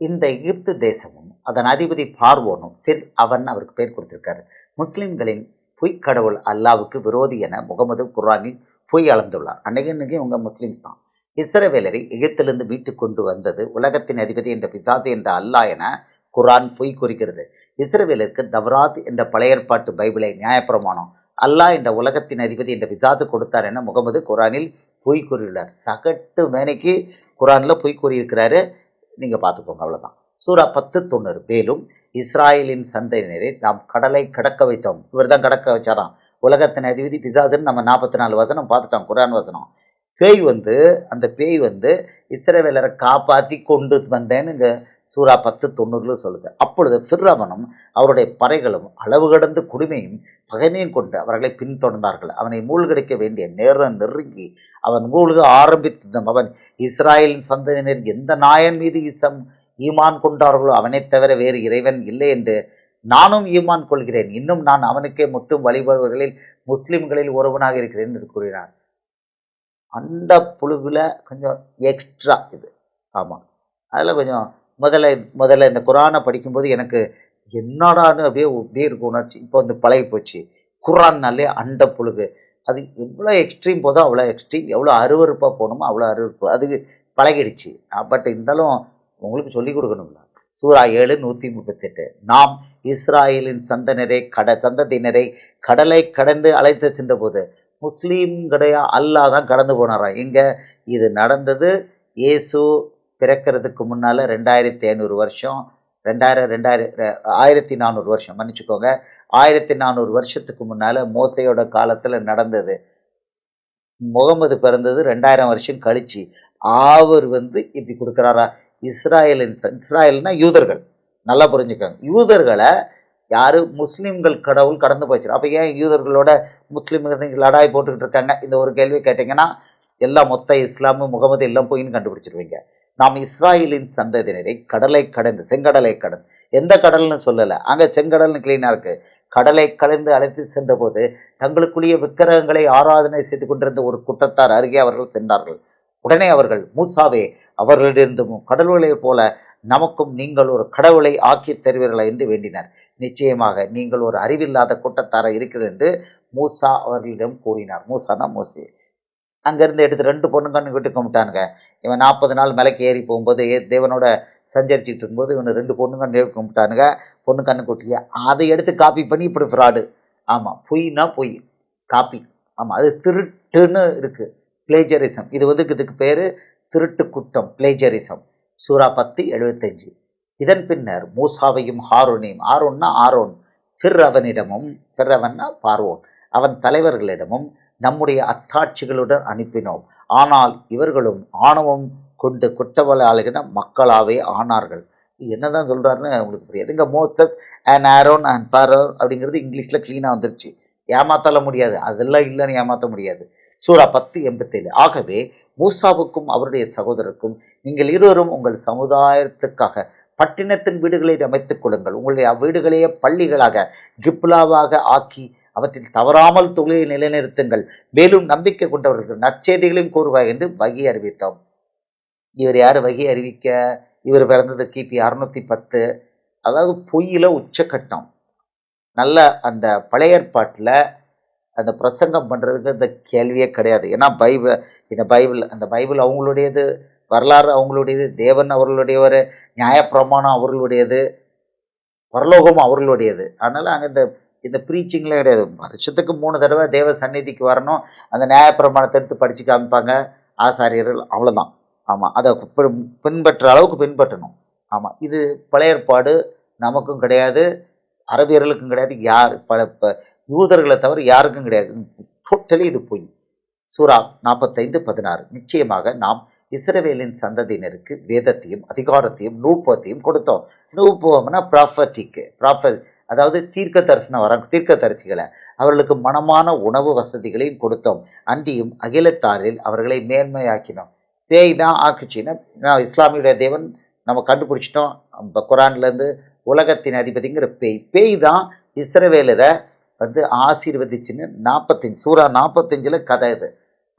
இந்த எகிப்து தேசமும் அதன் அதிபதி பார்வோனும் ஃபிர் அவன் அவருக்கு பேர் கொடுத்திருக்காரு. முஸ்லிம்களின் பொய்க்கடவுள் அல்லாவுக்கு விரோதி என முகமது குரானில் பொய் அளந்துள்ளார். அன்னைக்கு இன்னைக்கு இவங்க முஸ்லீம்ஸ் தான். இஸ்ரவேலரை எகிப்திலிருந்து மீட்டு கொண்டு வந்தது உலகத்தின் அதிபதி என்ற பிதாசு என்ற அல்லாஹ் என குரான் பொய் குறிக்கிறது இஸ்ரவேலருக்கு தவராத் என்ற பழைய ஏற்பாட்டு பைபிளை நியாயப்பிரமாணம் அல்லாஹ் என்ற உலகத்தின் அதிபதி என்ற பிதாசு கொடுத்தார் என முகமது குரானில் பொய் கூறியுள்ளார். சகட்டு மேனைக்கு குரானில் பொய் கூறியிருக்கிறாரு. நீங்கள் பார்த்துக்கோங்க அவ்வளோதான் சூரா பத்து தொண்ணூறு மேலும் இஸ்ராயலின் சந்தையினரை நாம் கடலை கடக்க வைத்தோம். இவர் தான் கடக்க வச்சாராம். உலகத்தின் அதிபதி பிதாதுன்னு நம்ம நாற்பத்தி நாலு வசனம் பார்த்துட்டோம் குரான் வசனம். பேய் வந்து அந்த பேய் வந்து இஸ்ரவேலரை காப்பாற்றி கொண்டு வந்தேன்னு இங்கே சூறா பத்து தொண்ணூறுல சொல்லுது. அப்பொழுது ஃபிர்ரவனும் அவருடைய பறைகளும் அளவு கடந்து குடுமையும் பகைமையும் கொண்டு அவர்களை பின்தொடர்ந்தார்கள். அவனை மூழ்கடிக்க வேண்டிய நேரம் நெருங்கி அவன் மூழ்க ஆரம்பித்திருந்த அவன் இஸ்ராயலின் சந்ததியினர் எந்த நாயன் மீது இசம் ஈமான் கொண்டார்களோ அவனைத் தவிர வேறு இறைவன் இல்லை என்று நானும் ஈமான் கொள்கிறேன். இன்னும் நான் அவனுக்கே முட்டும் வழிபடுவர்களில் முஸ்லிம்களில் ஒருவனாக இருக்கிறேன் என்று கூறினார் அந்த புழுவில் கொஞ்சம் எக்ஸ்ட்ரா இது. ஆமாம் அதில் கொஞ்சம் முதல்ல முதல்ல இந்த குரானை படிக்கும்போது எனக்கு என்னடான்னு அப்படியே அப்படியே இருக்கும் உணர்ச்சி. இப்போ வந்து பழகி போச்சு. குரான்னாலே அந்த புழுகு அது எவ்வளோ எக்ஸ்ட்ரீம் போதோ அவ்வளோ எக்ஸ்ட்ரீம் எவ்வளோ அருவறுப்பாக போகணுமோ அவ்வளோ அருவறுப்பு அது பழகிடுச்சு. பட் இருந்தாலும் உங்களுக்கு சொல்லிக் கொடுக்கணும்ல. சூரா ஏழு நூற்றி முப்பத்தெட்டு. நாம் இஸ்ராயலின் சந்தனரை கட சந்ததியினரை கடலை கடந்து அழைத்து சென்றபோது முஸ்லீம்களையா அல்லாஹ் தான் கடந்து போனாராம் இங்கே இது நடந்தது இயேசு பிறக்கிறதுக்கு முன்னால் ரெண்டாயிரத்தி ஐநூறு வருஷம் ரெண்டாயிரம் ரெண்டாயிரம் ஆயிரத்தி நானூறு வருஷம். மன்னிச்சுக்கோங்க. ஆயிரத்தி நானூறு வருஷத்துக்கு முன்னால் மோசையோட காலத்தில் நடந்தது. முகமது பிறந்தது ரெண்டாயிரம் வருஷம் கழிச்சு. அவர் வந்து இப்படி கொடுக்குறாரா? இஸ்ராயலின் ச- இஸ்ராயல்னா யூதர்கள். நல்லா புரிஞ்சுக்கோங்க. யூதர்களை யார்? முஸ்லீம்கள் கடவுள் கடந்து போச்சு அப்போ ஏன் யூதர்களோட முஸ்லீம்கள் லடாய் போட்டுக்கிட்டு இருக்காங்க? இந்த ஒரு கேள்வி கேட்டிங்கன்னா எல்லாம் மொத்த இஸ்லாமு முகமது எல்லாம் போயின்னு கண்டுபிடிச்சிருவீங்க. நாம் இஸ்ராயலின் சந்ததியினரை கடலை கடந்து செங்கடலை கடந்து எந்த கடல்னு சொல்லலை. அங்கே செங்கடல்னு கிளீனாக இருக்குது கடலை கடந்து அழைத்து சென்றபோது தங்களுக்குரிய விக்கிரகங்களை ஆராதனை செய்து கொண்டிருந்த ஒரு கூட்டத்தார் அருகே அவர்கள் சென்றார்கள். உடனே அவர்கள் மூசாவே அவர்களிடந்தும் கடவுளைப் போல நமக்கும் நீங்கள் ஒரு கடவுளை ஆக்கி தருவீர்களா? என்று வேண்டினர். நிச்சயமாக நீங்கள் ஒரு அறிவில்லாத கூட்டத்தார இருக்கிறது என்று மூசா அவர்களிடம் கூறினார். மூசானா மோசி. அங்கேருந்து எடுத்து ரெண்டு பொண்ணுங்கன்னு விட்டு கும்பிட்டானுங்க. இவன் நாற்பது நாள் மலைக்கு ஏறி போகும்போது ஏ தேவனோட சஞ்சரிச்சுட்டு இருக்கும்போது இவனை ரெண்டு பொண்ணுங்கன்னு கும்பிட்டானுங்க. பொண்ணு கண்ணு குட்டிய அதை எடுத்து காப்பி பண்ணி இப்படி ஃப்ராடு ஆமாம் பொய்னா பொய். காப்பி. ஆமாம் அது திருட்டுன்னு இருக்குது பிளேஜரிசம் இது வந்து இதுக்கு பேர் திருட்டு குட்டம் பிளேஜரிசம் சூரா பத்து எழுபத்தஞ்சு இதன் பின்னர் மூசாவையும் ஹாரோனையும். ஆரோன்னா ஆரோன். ஃபிர் அவனிடமும் ஃபிர் அவன்னா பார்வோன். அவன் தலைவர்களிடமும் நம்முடைய அத்தாட்சிகளுடன் அனுப்பினோம். ஆனால் இவர்களும் ஆணவம் கொண்டு குற்றவாளிகளின மக்களாகவே ஆனார்கள். என்னதான் சொல்கிறாருன்னு உங்களுக்கு புரியாது. இங்கே Moses and Aaron and Pharaoh அப்படிங்கிறது இங்கிலீஷில் க்ளீனாக வந்துருச்சு. ஏமாத்தல முடியாது. அதெல்லாம் இல்லைன்னு ஏமாற்ற முடியாது. சூரா பத்து எண்பத்தேழு. ஆகவே மூசாவுக்கும் அவருடைய சகோதரருக்கும் நீங்கள் இருவரும் உங்கள் சமுதாயத்துக்காக பட்டினத்தின் வீடுகளை அமைத்துக் கொள்ளுங்கள். உங்களுடைய அவ்வீடுகளையே பள்ளிகளாக கிப்லாவாக ஆக்கி அவற்றில் தவறாமல் தொழிலை நிலைநிறுத்துங்கள். மேலும் நம்பிக்கை கொண்டவர்கள் நற்செய்திகளையும் கூறுவாய் என்று வகி அறிவித்தோம். இவர் யார்? வகி அறிவிக்க இவர் பிறந்தது கிபி அறுநூத்தி பத்து. அதாவது பொய்யில உச்சக்கட்டம். நல்ல அந்த பழைய ஏற்பாட்டில் அந்த பிரசங்கம் பண்ணுறதுக்கு இந்த கேள்வியே கிடையாது. ஏன்னா பைபிள் இந்த பைபிள் அந்த பைபிள் அவங்களுடையது வரலாறு அவங்களுடையது தேவன் அவர்களுடைய ஒரு நியாயப்பிரமாணம் அவர்களுடையது பரலோகம் அவர்களுடையது. அதனால் அங்கே இந்த இந்த ப்ரீச்சிங்லாம் கிடையாது. வருஷத்துக்கு மூணு தடவை தேவ சந்நிதிக்கு வரணும். அந்த நியாயப்பிரமாணத்தை எடுத்து படித்து காமிப்பாங்க ஆசாரியர்கள். அவ்வளோதான் ஆமாம் அதை பின்- பின்பற்ற அளவுக்கு பின்பற்றணும். ஆமாம் இது பழைய ஏற்பாடு நமக்கும் கிடையாது. அரபியர்களுக்கும் கிடையாது யார் பல ப யூதர்களை தவிர யாருக்கும் கிடையாது. டோட்டலி இது பொய். சூரா நாற்பத்தைந்து பதினாறு. நிச்சயமாக நாம் இஸ்ரவேலின் சந்ததியினருக்கு வேதத்தையும் அதிகாரத்தையும் நூப்பத்தையும் கொடுத்தோம். நூப்பம்னா ப்ராஃபட்டிக்கு ப்ராஃபட் அதாவது தீர்க்க தரிசனம் வர தீர்க்க தரிசிகளை அவர்களுக்கு மனமான உணவு வசதிகளையும் கொடுத்தோம். அன்றியும் அகிலத்தாரில் அவர்களை மேன்மையாக்கினோம். பேய் தான் ஆக்குச்சின்னா நான் இஸ்லாமியுடைய தேவன் நம்ம கண்டுபிடிச்சிட்டோம். குரான்லேருந்து உலகத்தின் அதிபதிங்கிற பேய். பேய் தான் இஸ்ரவேலரை வந்து ஆசீர்வதிச்சுன்னு நாற்பத்தஞ்சு சூறா நாற்பத்தஞ்சில் கதை இது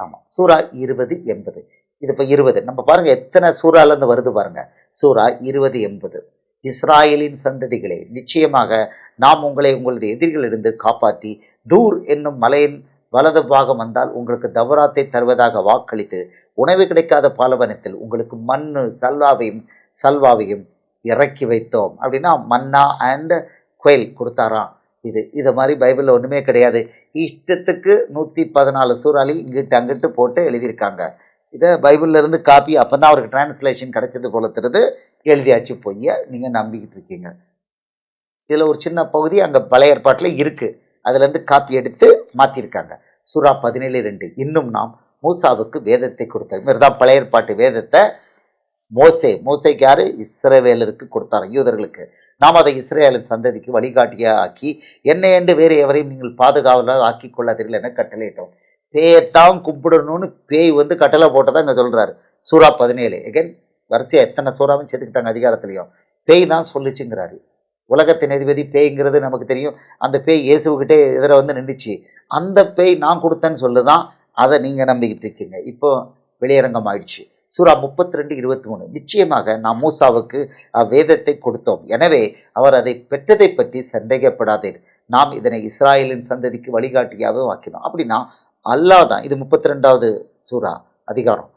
ஆமாம் சூறா இருபது எண்பது. இது இப்போ இருபது. நம்ம பாருங்கள் எத்தனை சூறாலேருந்து வருது பாருங்கள் சூறா இருபது எண்பது. இஸ்ராயலின் சந்ததிகளே நிச்சயமாக நாம் உங்களை உங்களுடைய எதிரிகளிலிருந்து காப்பாற்றி தூர் என்னும் மலையின் வலது பாகம் வந்தால் உங்களுக்கு தவராத்தை தருவதாக வாக்களித்து உணவு கிடைக்காத பாலவனத்தில் உங்களுக்கு மண்ணு சல்வாவையும் சல்வாவையும் இறக்கி வைத்தோம். அப்படின்னா மன்னா அண்ட் குயில் கொடுத்தாராம். இது இதை மாதிரி பைபிளில் ஒன்றுமே கிடையாது. இஷ்டத்துக்கு நூற்றி பதினாலு சூறாளி இங்கிட்டு அங்கிட்டு போட்டு எழுதியிருக்காங்க. இதை பைபிள்லேருந்து காப்பி அப்போ தான் அவருக்கு டிரான்ஸ்லேஷன் கிடைச்சது போல தெரியுது. எழுதியாச்சு போய் நீங்கள் நம்பிக்கிட்டு இருக்கீங்க. இதில் ஒரு சின்ன பகுதி அங்கே பழைய ஏற்பாட்டில் இருக்குது அதுலேருந்து காப்பி எடுத்து மாற்றிருக்காங்க சூறா பதினேழு ரெண்டு. இன்னும் நாம் மூசாவுக்கு வேதத்தை கொடுத்த மாதிரி தான் பழைய ஏற்பாட்டு வேதத்தை மோசே மோசைக்கு யார்? இஸ்ரேவேலருக்கு கொடுத்தார் யூதர்களுக்கு. நாம் அதை இஸ்ரேலின் சந்ததிக்கு வழிகாட்டியாக ஆக்கி என்னை என்று வேறு எவரையும் நீங்கள் பாதுகாவலாக ஆக்கி கொள்ளாதீர்கள் என கட்டளையிட்டோம். பேயத்தான் கும்பிடணும்னு பேய் வந்து கட்டளை போட்டதான் இங்கே சொல்கிறாரு சூறா பதினேழு. எகன் வரிசையாக எத்தனை சூறாவும் சேர்த்துக்கிட்டாங்க அதிகாரத்துலையும். பேய் தான் சொல்லிச்சுங்கிறாரு. உலகத்தின் அதிபதி பேய்ங்கிறது நமக்கு தெரியும். அந்த பேய் இயேசுக்கிட்டே எதிர வந்து நின்றுச்சு. அந்த பேய் நான் கொடுத்தேன்னு சொல்லுதான் அதை நீங்கள் நம்பிக்கிட்டு இருக்கீங்க. இப்போ வெளியரங்கம் ஆயிடுச்சு. சூரா முப்பத்தி ரெண்டு இருபத்தி மூணு நிச்சயமாக நாம் மூசாவுக்கு அவ்வேதத்தை கொடுத்தோம். எனவே அவர் அதை பெற்றதை பற்றி சந்தேகப்படாதீர். நாம் இதனை இஸ்ராயலின் சந்ததிக்கு வழிகாட்டியாகவே ஆக்கினோம் அப்படின்னா அல்லாஹ் தான் இது முப்பத்தி ரெண்டாவது சூரா அதிகாரம்.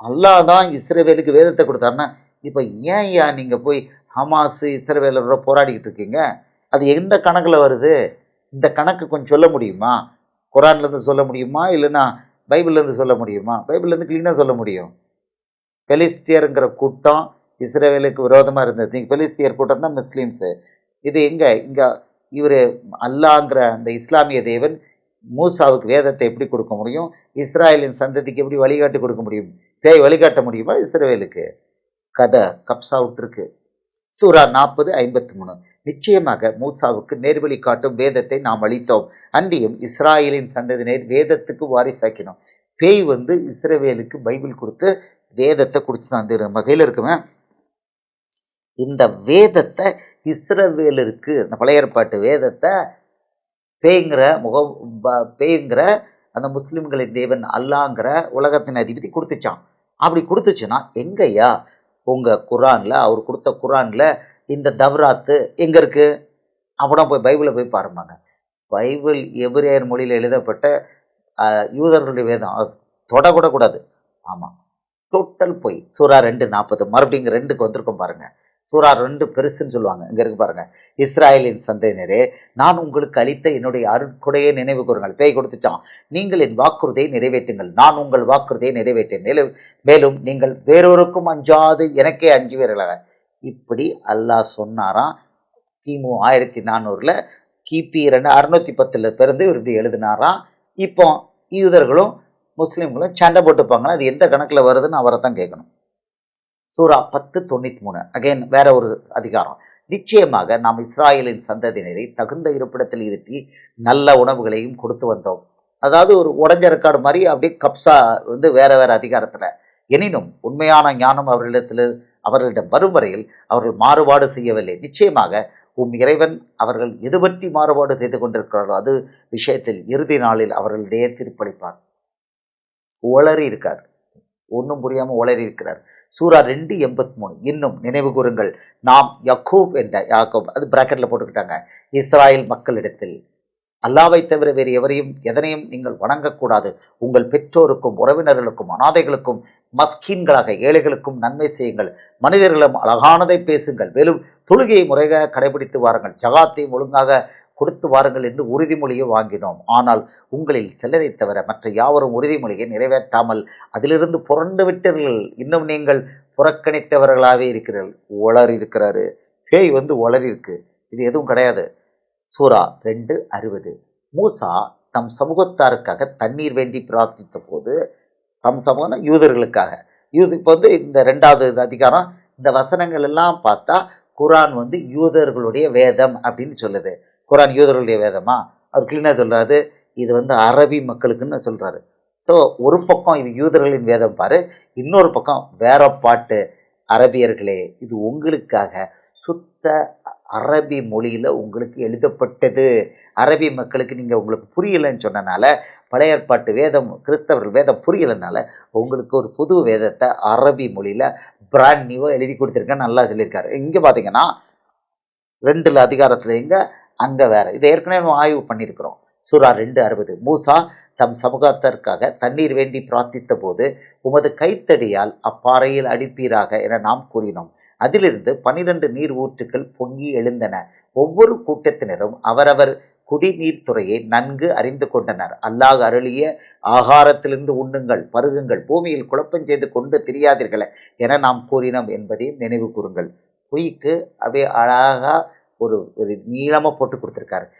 அல்லாஹ் தான் இஸ்ரவேலுக்கு வேதத்தை கொடுத்தாருன்னா இப்போ ஏன் ஐயா நீங்கள் போய் ஹமாஸ் இஸ்ரேவேலோட போராடிக்கிட்டு இருக்கீங்க? அது எந்த கணக்கில் வருது? இந்த கணக்கு கொஞ்சம் சொல்ல முடியுமா? குரான்லேருந்து சொல்ல முடியுமா? இல்லைன்னா பைபிள்லேருந்து சொல்ல முடியுமா? பைபிள்லேருந்து க்ளீனாக சொல்ல முடியும். பெலிஸ்தியருங்கிற கூட்டம் இஸ்ரேவேலுக்கு விரோதமாக இருந்தது. பெலிஸ்தியர் கூட்டம் தான் முஸ்லீம்ஸு. இது எங்கே? இங்கே இவர் அல்லாங்கிற அந்த இஸ்லாமிய தேவன் மூசாவுக்கு வேதத்தை எப்படி கொடுக்க முடியும்? இஸ்ராயலின் சந்ததிக்கு எப்படி வழிகாட்டி கொடுக்க முடியும்? பேய் வழிகாட்ட முடியுமா இஸ்ரேவேலுக்கு? கதை கப்ஸா விட்டுருக்கு சூரா நாற்பது ஐம்பத்தி மூணு. நிச்சயமாக மூசாவுக்கு நேர்வழி காட்டும் வேதத்தை நாம் அளித்தோம். அன்றியும் இஸ்ராயலின் சந்ததியினர் வேதத்துக்கு வாரிசாக்கினோம். பேய் வந்து இஸ்ரேவேலுக்கு பைபிள் கொடுத்து வேதத்தை குடிச்சு தான் நம்ம கையில் இருக்குவேன் இந்த வேதத்தை இஸ்ரவேலருக்கு இந்த பழைய ஏற்பாட்டு வேதத்தை பேய்ங்கிற முக பேய்ங்கிற அந்த முஸ்லிம்களின் தேவன் அல்லாங்கிற உலகத்தின் அதிபதி கொடுத்துச்சான் அப்படி கொடுத்துச்சுன்னா எங்கய்யா? உங்கள் குரானில் அவர் கொடுத்த குரானில் இந்த தவ்ராத்து எங்கே இருக்குது அப்படின் போய் பைபிளை போய் பாருமாங்க பைபிள் எபிரேயர் மொழியில் எழுதப்பட்ட யூதர்களுடைய வேதம். அது கூடாது ஆமாம் டோட்டல் பொய் சூறா ரெண்டு நாற்பது மறுபடியும் இங்கே ரெண்டுக்கு வந்திருக்கோம் பாருங்கள் சூறா ரெண்டு பெருசுன்னு சொல்லுவாங்க இங்கே இருக்கு பாருங்க. இஸ்ராயலின் சந்தையினரே நான் உங்களுக்கு அளித்த என்னுடைய அருட்கொடையை நினைவு கூறுங்கள். பேய் கொடுத்துச்சான் நீங்கள் என் வாக்குறுதியை நிறைவேற்றுங்கள். நான் உங்கள் வாக்குறுதியை நிறைவேற்றேன். மேலும் மேலும் நீங்கள் வேறொருக்கும் அஞ்சாது எனக்கே அஞ்சு அஞ்சுவீர்களாக இப்படி அல்லாஹ் சொன்னாராம். கிமு ஆயிரத்தி நானூறில் கிபி ரெண்டு அறுநூத்தி பத்தில் பிறந்து இவர் இப்படி எழுதினாராம். இப்போ யூதர்களும் முஸ்லீம்களும் சண்டை போட்டுப்பாங்கன்னா அது எந்த கணக்கில் வருதுன்னு அவரை தான் கேட்கணும். சூரா பத்து தொண்ணூற்றி மூணு. அகைன் வேற ஒரு அதிகாரம். நிச்சயமாக நாம் இஸ்ராயலின் சந்ததியினரை தகுந்த இருப்பிடத்தில் இருத்தி நல்ல உணவுகளையும் கொடுத்து வந்தோம். அதாவது ஒரு உடஞ்ச ரெக்கார்டு மாதிரி அப்படியே கப்சா வந்து வேற வேற அதிகாரத்தில். எனினும் உண்மையான ஞானம் அவர்களிடத்தில் அவர்களிடம் வரும் வரையில் அவர்கள் மாறுபாடு செய்யவில்லை. நிச்சயமாக உம் இறைவன் அவர்கள் எது பற்றி மாறுபாடு செய்து கொண்டிருக்கிறாரோ அது விஷயத்தில் இறுதி நாளில் அவர்களிடையே தீர்ப்பளிப்பார். உளறி இருக்கார் ஒன்றும் புரியாமல் உளறி இருக்கிறார். சூரா ரெண்டு எண்பத்தி மூணு இன்னும் நினைவு கூறுங்கள். நாம் யக்கூப் என்ற யாக்கோப் அது பிராக்கெட்டில் போட்டுக்கிட்டாங்க. இஸ்ராயல் மக்களிடத்தில். அல்லாவை தவிர வேறு எவரையும் எதனையும் நீங்கள் வணங்கக்கூடாது. உங்கள் பெற்றோருக்கும் உறவினர்களுக்கும் அனாதைகளுக்கும் மஸ்கீன்களாக ஏழைகளுக்கும் நன்மை செய்யுங்கள். மனிதர்களும் அழகானதை பேசுங்கள். மேலும் தொழுகையை முறையாக கடைபிடித்து வாருங்கள். ஜகாத்தையும் ஒழுங்காக கொடுத்து வாருங்கள் என்று உறுதிமொழியை வாங்கினோம். ஆனால் உங்களில் சிலரை தவிர மற்ற யாவரும் உறுதிமொழியை நிறைவேற்றாமல் அதிலிருந்து புரண்டு விட்டீர்கள். இன்னும் நீங்கள் புறக்கணித்தவர்களாகவே இருக்கிறீர்கள். ஒளர் இருக்கிறாரு. பேய் வந்து உளறி இருக்கு. இது எதுவும் கிடையாது. சூரா ரெண்டு அறுபது. மூசா தம் சமூகத்தாருக்காக தண்ணீர் வேண்டி பிரார்த்தித்த போது தம் சமூகம் யூதர்களுக்காக. யூது இப்போ வந்து இந்த ரெண்டாவது இது அதிகாரம். இந்த வசனங்கள் எல்லாம் பார்த்தா குரான் வந்து யூதர்களுடைய வேதம் அப்படின்னு சொல்லுது. குரான் யூதர்களுடைய வேதமா? அவர் கிளீனாக சொல்கிறாரு இது வந்து அரபி மக்களுக்குன்னு சொல்கிறாரு ஸோ ஒரு பக்கம் இது யூதர்களின் வேதம் பாரு இன்னொரு பக்கம் வேற பாட்டு அரபியர்களே இது உங்களுக்காக. சுத்த அரபி மொழியில் உங்களுக்கு எழுதப்பட்டது. அரபி மக்களுக்கு நீங்கள் உங்களுக்கு புரியலைன்னு சொன்னனால பழைய ஏற்பாட்டு வேதம் கிறிஸ்தவர்கள் வேதம் புரியலைனால உங்களுக்கு ஒரு புது வேதத்தை அரபி மொழியில் பிராண்ட் நியூவாக எழுதி கொடுத்துருக்கேன் நல்லா சொல்லியிருக்காரு. இங்கே பார்த்தீங்கன்னா ரெண்டில் அதிகாரத்தில் இங்கே அங்கே வேறு. இதை ஏற்கனவே ஆய்வு பண்ணியிருக்கிறோம். சூரா ரெண்டு அறுபது. மூசா தம் சமூகத்திற்காக தண்ணீர் வேண்டி பிரார்த்தித்த போது உமது கைத்தடியால் அப்பாறையில் அடிப்பீராக என நாம் கூறினோம். அதிலிருந்து பனிரெண்டு நீர் ஊற்றுக்கள் பொங்கி எழுந்தன. ஒவ்வொரு கூட்டத்தினரும் அவரவர் குடிநீர் துறையை நன்கு அறிந்து கொண்டனர். அல்லாஹ் அருளிய ஆகாரத்திலிருந்து உண்ணுங்கள் பருகுங்கள் பூமியில் குழப்பம் செய்து கொண்டு தெரியாதீர்கள என நாம் கூறினோம் என்பதையும் நினைவு கூறுங்கள். பொய்க்கு அப்படியே அழகாக ஒரு ஒரு நீளமாக போட்டு கொடுத்துருக்காரு.